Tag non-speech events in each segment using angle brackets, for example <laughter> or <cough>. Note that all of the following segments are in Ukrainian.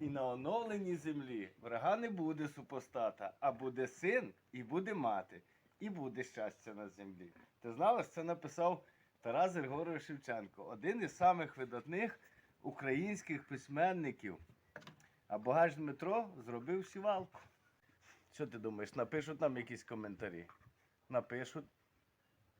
І на оновленій землі врага не буде супостата, а буде син і буде мати, і буде щастя на землі. Ти знала, це написав Тарас Григорович Шевченко, один із самих видатних українських письменників. А Богач Дмитро зробив сівалку. Що ти думаєш, напишуть нам якісь коментарі? Напишуть,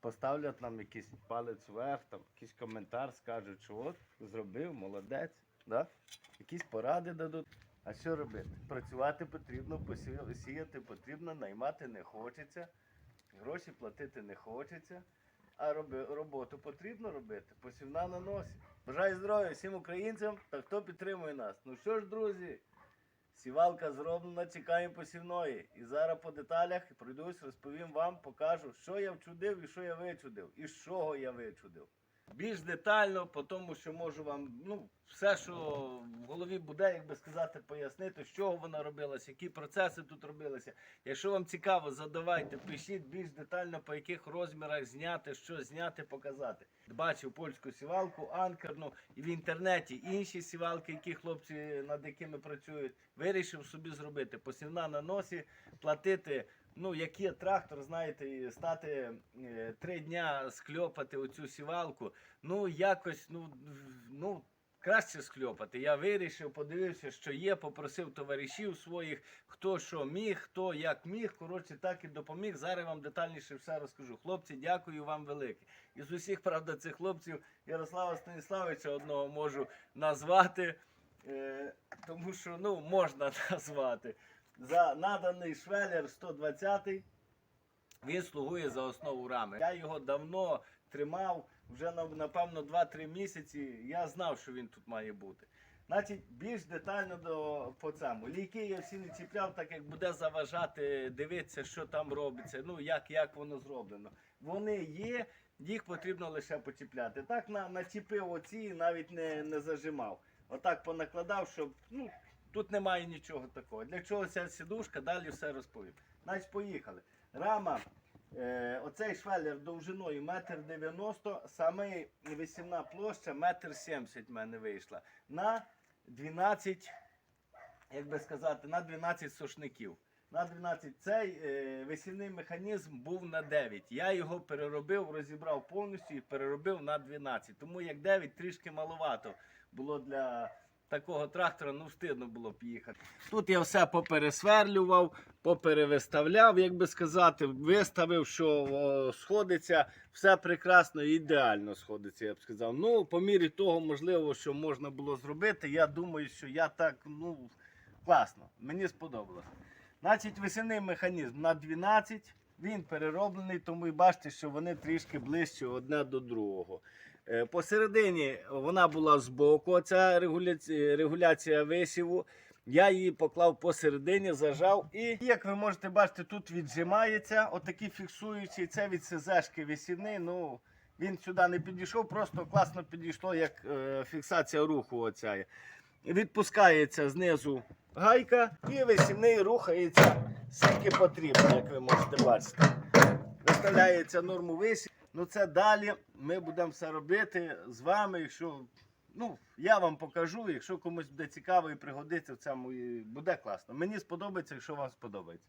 поставлять нам якийсь палець вверх, там, якийсь коментар, скажуть, що от зробив, молодець. Да? Якісь поради дадуть. А що робити? Працювати потрібно, сіяти потрібно, наймати не хочеться, гроші платити не хочеться, а роби, роботу потрібно робити. Посівна на носі. Бажаю здоров'я всім українцям та хто підтримує нас. Ну що ж, друзі, сівалка зроблена, чекаємо посівної. І зараз по деталях пройдусь, розповім вам, покажу, що я вчудив і що я вичудив, і з чого я вичудив. Більш детально, по тому, що можу вам ну, все, що в голові буде, як би сказати, пояснити, з чого вона робилася, які процеси тут робилися. Якщо вам цікаво, задавайте, пишіть більш детально, по яких розмірах зняти, що зняти, показати. Бачив польську сівалку, анкерну і в інтернеті інші сівалки, які хлопці над якими працюють. Вирішив собі зробити посівна на носі, платити. Ну, як є трактор, знаєте, і стати е, три дня скльопати оцю сівалку. Ну, якось, ну, ну, краще скльопати. Я вирішив, подивився, що є, попросив товаришів своїх, хто що міг, хто як міг. Коротше, так і допоміг. Зараз вам детальніше все розкажу. Хлопці, дякую вам велике. Із усіх, правда, цих хлопців Ярослава Станіславовича одного можу назвати, е, тому що ну, можна <laughs> назвати. За наданий швелер 120 він слугує за основу рами. Я його давно тримав, вже напевно 2-3 місяці. Я знав, що він тут має бути. Значить, більш детально до по цьому. Лійки я всі не чіпляв, так як буде заважати дивитися, що там робиться, ну як, як воно зроблено. Вони є, їх потрібно лише почіпляти. Так на, начіпив оці навіть не, не зажимав. Отак понакладав, щоб ну, тут немає нічого такого. Для чого ця сідушка, далі все розповім. Значить, поїхали. Рама, е, оцей швелер довжиною 1,90 м, саме висівна площа 1,70 м в мене вийшла. На 12, як би сказати, на 12 сошників. На 12 цей е, висівний механізм був на 9. Я його переробив, розібрав повністю і переробив на 12. Тому як 9 трішки маловато було для такого трактора, ну встидно було б їхати. Тут я все попересверлював, поперевиставляв, як би сказати, виставив, що о, сходиться, все прекрасно і ідеально сходиться, я б сказав. Ну, по мірі того, можливо, що можна було зробити, я думаю, що я так, ну, класно, мені сподобалось. Значить, весільний механізм на 12, він перероблений, тому і бачите, що вони трішки ближче одне до другого. Е, Посередині вона була збоку, ця регуляція, регуляція висіву. Я її поклав посередині, зажав. І як ви можете бачити, тут віджимається, отакі фіксуючі. Це від СЗшки висівний. Ну, він сюди не підійшов, просто класно підійшло, як е, фіксація руху. Оця. Відпускається знизу гайка і висівний рухається скільки потрібно, як ви можете бачити. Виставляється норму висів. Ну це далі ми будемо все робити з вами. Якщо ну, я вам покажу, якщо комусь буде цікаво і пригодиться в цьому, буде класно. Мені сподобається, якщо вам сподобається.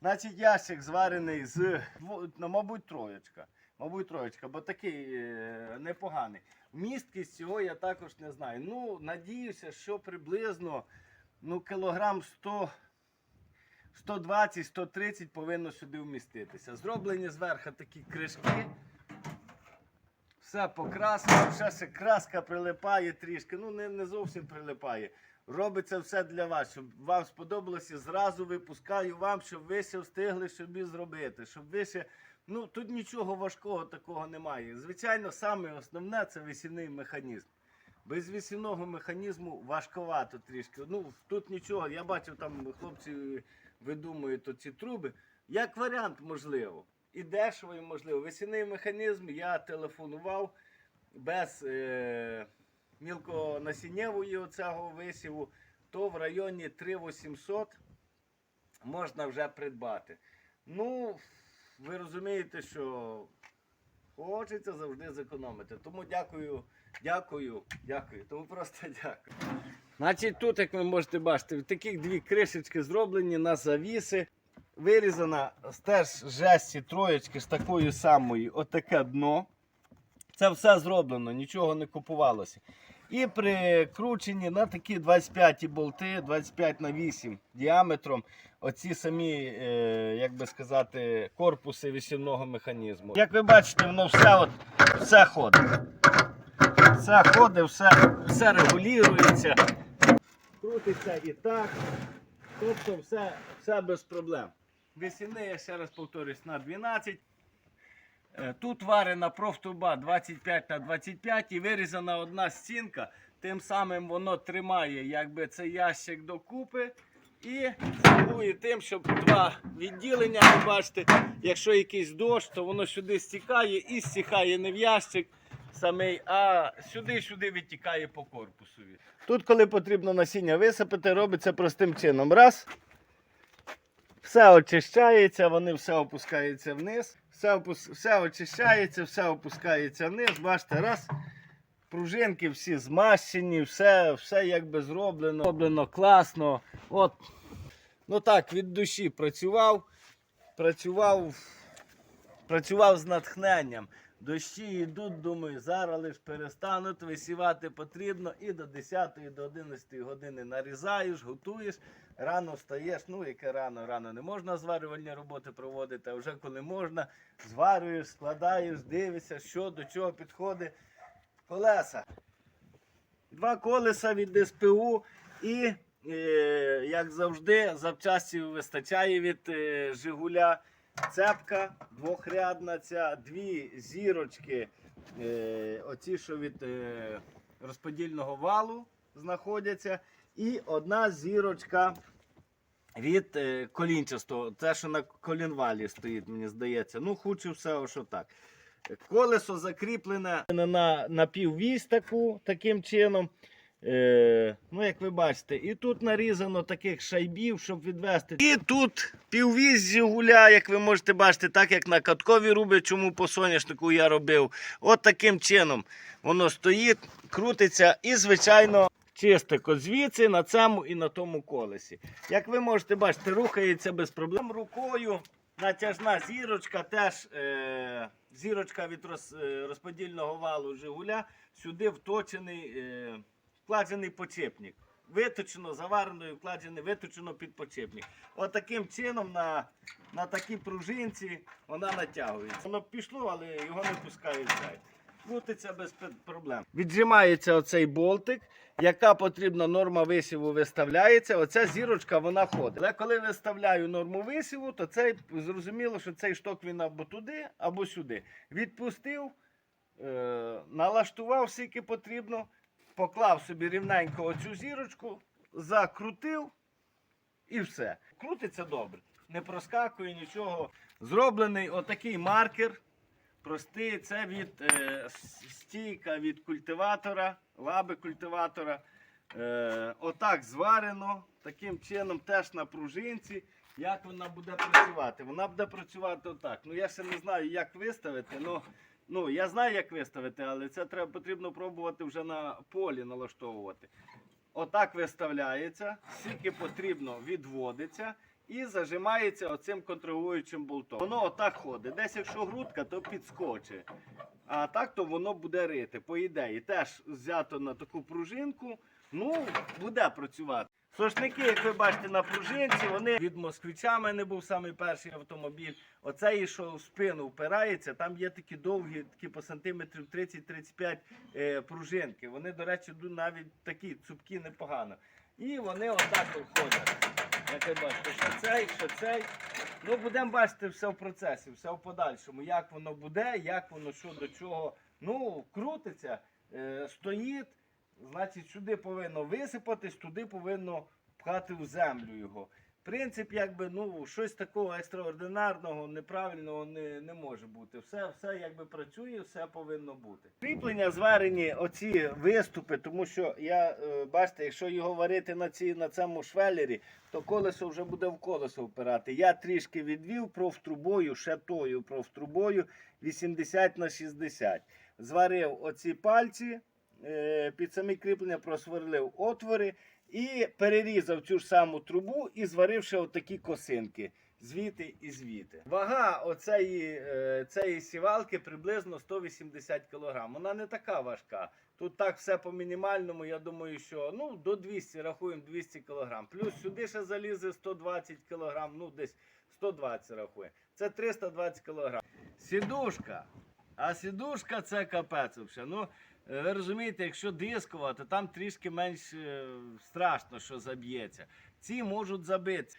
Значить, ящик зварений з, ну, мабуть, троєчка. Мабуть, троєчка, бо такий е, непоганий. Місткість цього я також не знаю. Ну, надіюся, що приблизно ну, кілограм 100, 120-130 повинно сюди вміститися. Зроблені зверху такі кришки. Все покрасено, ще ще краска прилипає трішки. Ну, не, не зовсім прилипає. Робиться все для вас, щоб вам сподобалося. Зразу випускаю вам, щоб ви ще встигли собі зробити. Щоб ви ще. Ну, тут нічого важкого такого немає. Звичайно, саме основне це висівний механізм. Без висівного механізму важковато трішки. Ну, тут нічого. Я бачив, там хлопці видумують оці труби. Як варіант, можливо. І дешево, і можливо. Висівний механізм я телефонував без е, мілконасіннєвої оцього висіву, то в районі 3800 можна вже придбати. Ну, ви розумієте, що хочеться завжди зекономити. Тому дякую, дякую, дякую. Тому просто дякую. Значить, тут, як ви можете бачити, такі дві кришечки зроблені на завіси. Вирізана з теж жесті троєчки з такою самою, отаке дно. Це все зроблено, нічого не купувалося. І прикручені на такі 25 болти, 25 на 8 діаметром. Оці самі, е, як би сказати, корпуси вісівного механізму. Як ви бачите, воно все, от, все ходить. Все ходить, все, все регулюється, крутиться і так. Тобто все, все без проблем. Весіни, я ще раз повторюсь, на 12. Е, Тут варена профтруба 25 на 25 і вирізана одна стінка. Тим самим воно тримає якби, цей ящик докупи і слугує тим, щоб два відділення, ви бачите, якщо якийсь дощ, то воно сюди стікає і стікає не в ящик самий, а сюди-сюди відтікає по корпусові. Тут, коли потрібно насіння висипати, робиться простим чином. Раз. Все очищається, вони все опускаються вниз, все, опус... все очищається, все опускається вниз. Бачите, раз. Пружинки всі змащені, все, все якби зроблено. Зроблено класно. От. Ну так, від душі працював, працював, працював з натхненням. Дощі йдуть, думаю, зараз лиш перестануть, висівати потрібно і до 10 до 11 години нарізаєш, готуєш, рано встаєш, ну яке рано, рано не можна зварювальні роботи проводити, а вже коли можна, зварюєш, складаєш, дивишся, що до чого підходить. Колеса. Два колеса від СПУ і, е, як завжди, запчастів вистачає від е, Жигуля. Цепка двохрядна, ця, дві зірочки, е, оці, що від е, розподільного валу знаходяться, і одна зірочка від е, колінчастого. Це, що на колінвалі стоїть, мені здається. Ну, хочу все, що так. Колесо закріплене на напіввісь таку, таким чином. Е, ну, як ви бачите, і тут нарізано таких шайбів, щоб відвести. І тут піввіз зігуля, як ви можете бачити, так як на каткові руби, чому по соняшнику я робив. От таким чином воно стоїть, крутиться і, звичайно, чистико звідси на цьому і на тому колесі. Як ви можете бачити, рухається без проблем рукою. Натяжна зірочка, теж е, зірочка від роз, е, розподільного валу Жигуля, сюди вточений. Е, вкладений почепник. Виточено, заварено і вкладений, виточено під почепник. От чином на, на такій пружинці вона натягується. Воно пішло, але його не пускають зайве. Крутиться без проблем. Віджимається оцей болтик, яка потрібна норма висіву виставляється. Оця зірочка вона ходить. Але коли виставляю норму висіву, то цей зрозуміло, що цей шток він або туди, або сюди. Відпустив, е, налаштував скільки потрібно поклав собі рівненько оцю зірочку, закрутив і все. Крутиться добре. Не проскакує нічого. Зроблений отакий маркер. Простий, це від е, стійка від культиватора, лаби культиватора. Е, отак зварено. Таким чином теж на пружинці. Як вона буде працювати? Вона буде працювати отак. Ну я ще не знаю, як виставити. Ну, Ну, я знаю, як виставити, але це треба потрібно пробувати вже на полі налаштовувати. Отак виставляється, скільки потрібно відводиться і зажимається оцим контролюючим болтом. Воно отак ходить. Десь якщо грудка, то підскочить. А так то воно буде рити. По ідеї, теж взято на таку пружинку, ну, буде працювати. Сошники, як ви бачите, на пружинці, вони від москвича мене був самий перший автомобіль. Оцей, що в спину впирається, там є такі довгі, такі по сантиметрів 30-35 е, пружинки. Вони, до речі, навіть такі цупкі непогано. І вони отак от ходять. Як ви бачите, що цей, що цей. Ну, будемо бачити все в процесі, все в подальшому. Як воно буде, як воно що до чого. Ну, крутиться, е, стоїть. Значить, сюди повинно висипатись, туди повинно пхати в землю його. Принцип, якби, ну, щось такого екстраординарного, неправильного не, не може бути. Все, все якби працює, все повинно бути. Кріплення зварені оці виступи, тому що я, е, бачите, якщо його варити на, ці, на цьому швелері, то колесо вже буде в колесо впирати. Я трішки відвів профтрубою, ще тою профтрубою 80 на 60. Зварив оці пальці під самі кріплення просверлив отвори і перерізав цю ж саму трубу і зваривши отакі косинки. Звіти і звіти. Вага оцеї е, цієї сівалки приблизно 180 кг. Вона не така важка. Тут так все по мінімальному. Я думаю, що ну, до 200 рахуємо 200 кг. Плюс сюди ще залізе 120 кг, ну десь 120 рахуємо. Це 320 кг. Сідушка. А сідушка це капець взагалі. Ну, е, ви розумієте, якщо дискова, то там трішки менш е, страшно, що заб'ється. Ці можуть забитися.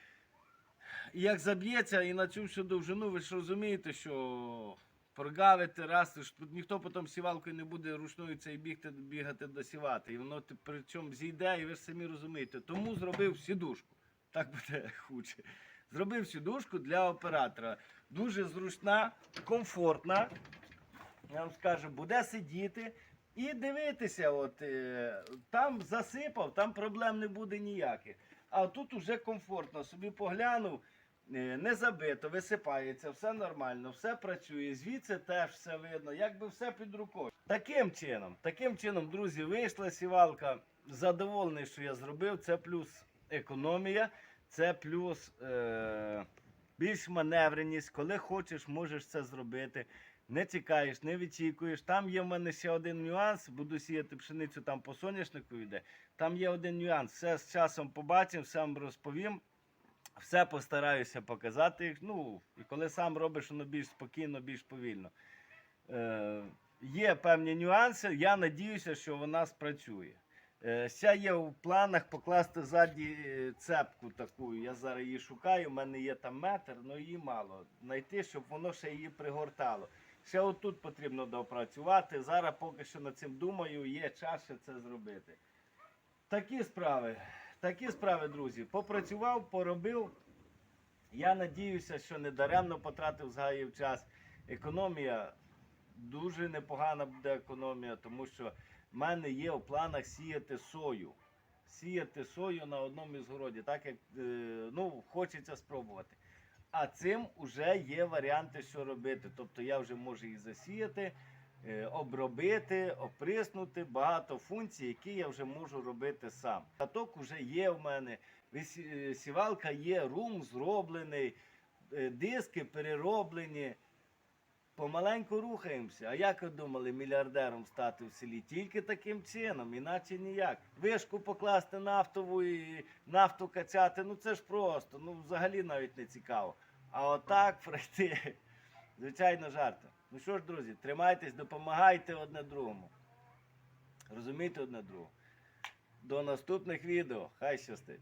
І як заб'ється і на цю всю довжину, ви ж розумієте, що прогавити раз, тут ніхто потім сівалкою не буде ручною цей бігти, бігати досівати. І воно те- причому зійде, і ви ж самі розумієте. Тому зробив сідушку. Так буде <laughs> хуче. Зробив сідушку для оператора. Дуже зручна, комфортна. Я вам скажу, буде сидіти і дивитися. От, е, там засипав, там проблем не буде ніяких. А тут уже комфортно. Собі поглянув, е, не забито, висипається, все нормально, все працює. Звідси теж все видно, якби все під рукою. Таким чином, таким чином, друзі, вийшла сівалка. Задоволений, що я зробив. Це плюс економія, це плюс е, більш маневреність. Коли хочеш, можеш це зробити. Не чекаєш, не відчікуєш. Там є в мене ще один нюанс. Буду сіяти пшеницю там по соняшнику йде. Там є один нюанс. Все з часом побачимо, все вам розповім. Все постараюся показати. Ну, і коли сам робиш, воно більш спокійно, більш повільно. Е, є певні нюанси. Я надіюся, що вона спрацює. Е, ще є в планах покласти ззаді е, цепку таку. Я зараз її шукаю. У мене є там метр, але її мало. Знайти, щоб воно ще її пригортало. Ще отут потрібно допрацювати. Зараз поки що над цим думаю, є час ще це зробити. Такі справи. Такі справи, друзі. Попрацював, поробив. Я надіюся, що не даремно потратив згаїв час. Економія дуже непогана буде економія, тому що в мене є в планах сіяти сою. Сіяти сою на одному із городів, так як е, ну, хочеться спробувати. А цим вже є варіанти, що робити. Тобто я вже можу їх засіяти, е, обробити, оприснути, багато функцій, які я вже можу робити сам. Каток вже є в мене, е, сівалка є, рум зроблений, е, диски перероблені. Помаленьку рухаємося. А як ви думали мільярдером стати в селі? Тільки таким чином, іначе ніяк. Вишку покласти нафтову і нафту качати, ну це ж просто, ну взагалі навіть не цікаво. А отак <laughs> пройти, звичайно, жарти. Ну що ж, друзі, тримайтесь, допомагайте одне другому. Розумійте одне другому. До наступних відео. Хай щастить.